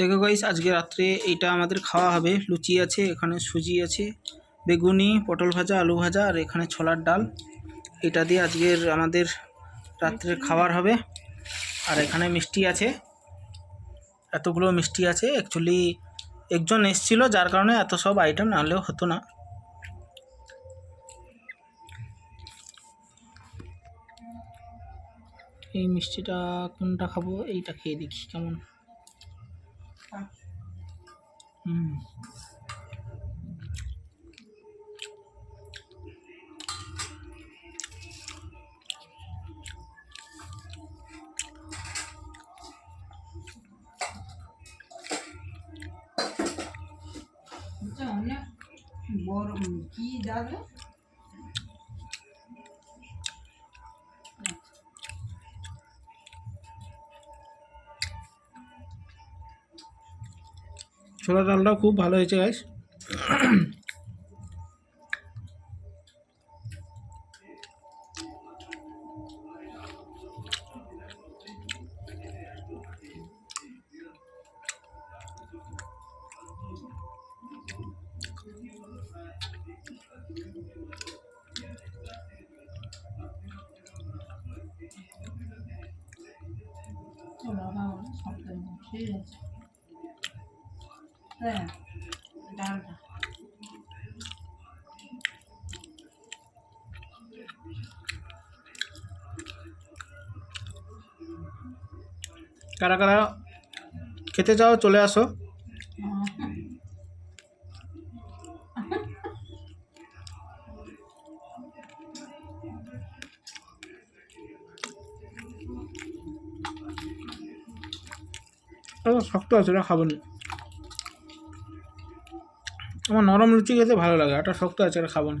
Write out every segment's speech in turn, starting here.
দেখো গাইস আজকে রাত্রে এইটা আমাদের খাওয়া হবে। লুচি আছে, এখানে সুজি আছে, বেগুনি, পটল ভাজা, আলু ভাজা, আর এখানে ছোলার ডাল। এটা দিয়ে আজকের আমাদের রাত্রের খাবার হবে। আর এখানে মিষ্টি আছে। এতগুলো মিষ্টি আছে। অ্যাকচুয়ালি একজন এসছিল, যার কারণে এত সব আইটেম না হলেও হতো না। এই মিষ্টিটা কোনটা খাব, এইটা খেয়ে দেখি কেমন। Hum. Bora um guidado. ছোলা ডালটাও খুব ভালো হয়েছে গাইস ঠিক আছে হ্যাঁ ডালটা কারা কারা খেতে চাও চলে আসো। শক্ত আছে ওটা খাব না। আমার নরম লুচি খেতে ভালো লাগে এটা শক্ত আছে এটা খাব না।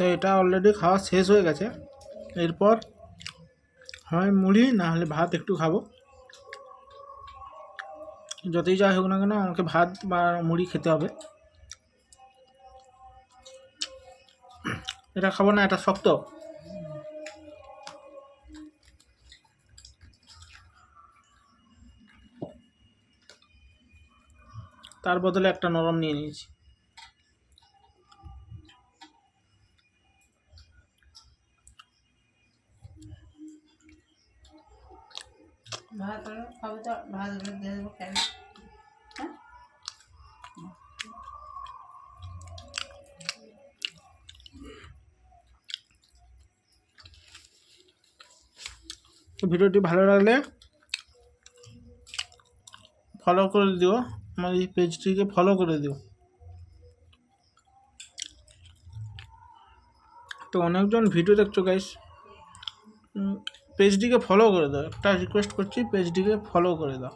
তো এটা অলরেডি খাওয়া শেষ হয়ে গেছে। এরপর হয় মুড়ি, না হলে ভাত একটু খাব। যতই যা হোক না কেন আমাকে ভাত বা মুড়ি খেতে হবে। এটা খাব না, এটা শক্ত। তার বদলে একটা নরম নিয়ে নিয়েছি। ভাত হলো, খাবে তো ভাত হলে দিয়ে দেবো কেন হ্যাঁ তো ভিডিওটি ভালো লাগলে ফলো করে দিও আমার এই পেজটিকে ফলো করে দিও তো অনেকজন ভিডিও দেখছ গাইস পেজটিকে ফলো করে দাও একটা রিকোয়েস্ট করছি পেজটিকে ফলো করে দাও